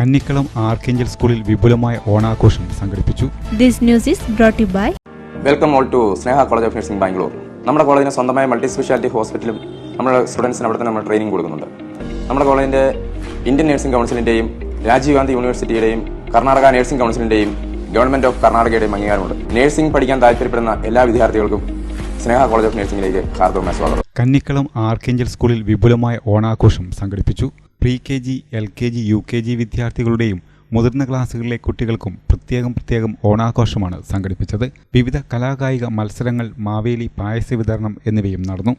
Kannikkalam archangel സ്കൂളിൽ വിപുലമായ ഓണാഘോഷം സംഘടിപ്പിച്ചു. This news is brought to you by welcome all to Sneha college of nursing Bangalore നമ്മുടെ കോളേജിന് സ്വന്തമായ മൾട്ടി സ്പെഷ്യാലിറ്റി ഹോസ്പിറ്റലും നമ്മുടെ സ്റ്റുഡൻസിന് അവിടെ തന്നെ നമ്മൾ ട്രെയിനിങ് കൊടുക്കുന്നുണ്ട്. നമ്മുടെ കോളേജിന്റെ ഇന്ത്യൻ നഴ്സിംഗ് കൗൺസിലിന്റെയും രാജീവ് ഗാന്ധി യൂണിവേഴ്സിറ്റിയുടെയും കർണാടക നഴ്സിംഗ് കൗൺസിലിന്റെയും ഗവൺമെന്റ് ഓഫ് കർണാടകയുടെയും അംഗീകാരമുണ്ട്. നഴ്സിംഗ് പഠിക്കാൻ താല്പര്യപ്പെടുന്ന എല്ലാ വിദ്യാർത്ഥികൾക്കും സ്നേഹ കോളേജ് ഓഫ് നഴ്സിംഗിലേക്ക് ഹാർദവമായ സ്വാഗതം. കന്നിക്കളം ആർക്കേഞ്ചൽ സ്കൂളിൽ വിപുലമായ ഓണാഘോഷം സംഘടിപ്പിച്ചു. Pre K G L K G U K G വിദ്യാർത്ഥികളുടെയും മുതിർന്ന ക്ലാസ്സുകളിലെ കുട്ടികൾക്കും പ്രത്യേകം പ്രത്യേകം ഓണാഘോഷമാണ് സംഘടിപ്പിച്ചത്. വിവിധ കലാകായിക മത്സരങ്ങൾ മാവേലി പായസ വിതരണം എന്നിവയും നടന്നു.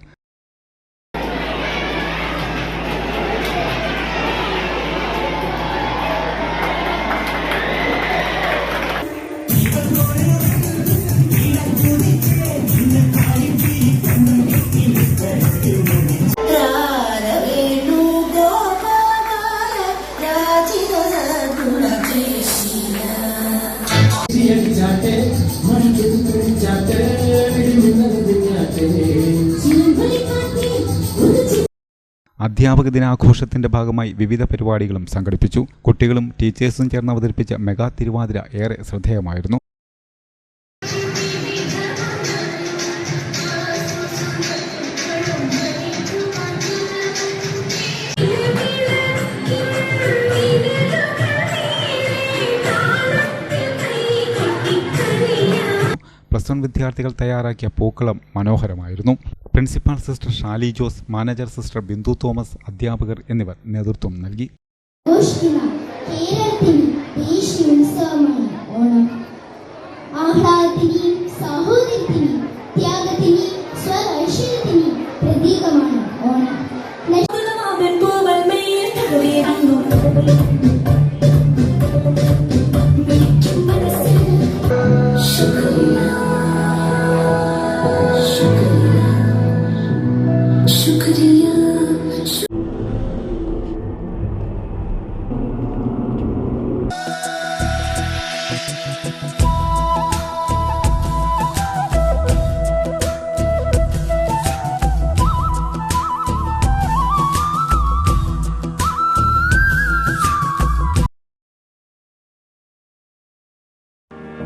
അധ്യാപക ദിനാഘോഷത്തിന്റെ ഭാഗമായി വിവിധ പരിപാടികളും സംഘടിപ്പിച്ചു. കുട്ടികളും ടീച്ചേഴ്സും ചേർന്ന് അവതരിപ്പിച്ച മെഗാ തിരുവാതിര ഏറെ ശ്രദ്ധേയമായിരുന്നു. പ്ലസ് വൺ വിദ്യാർത്ഥികൾ തയ്യാറാക്കിയ പൂക്കളം മനോഹരമായിരുന്നു. Principal sister Shali Jose manager sister Bindu Thomas അധ്യാപകർ എന്നിവർ നേതൃത്വം നൽകി.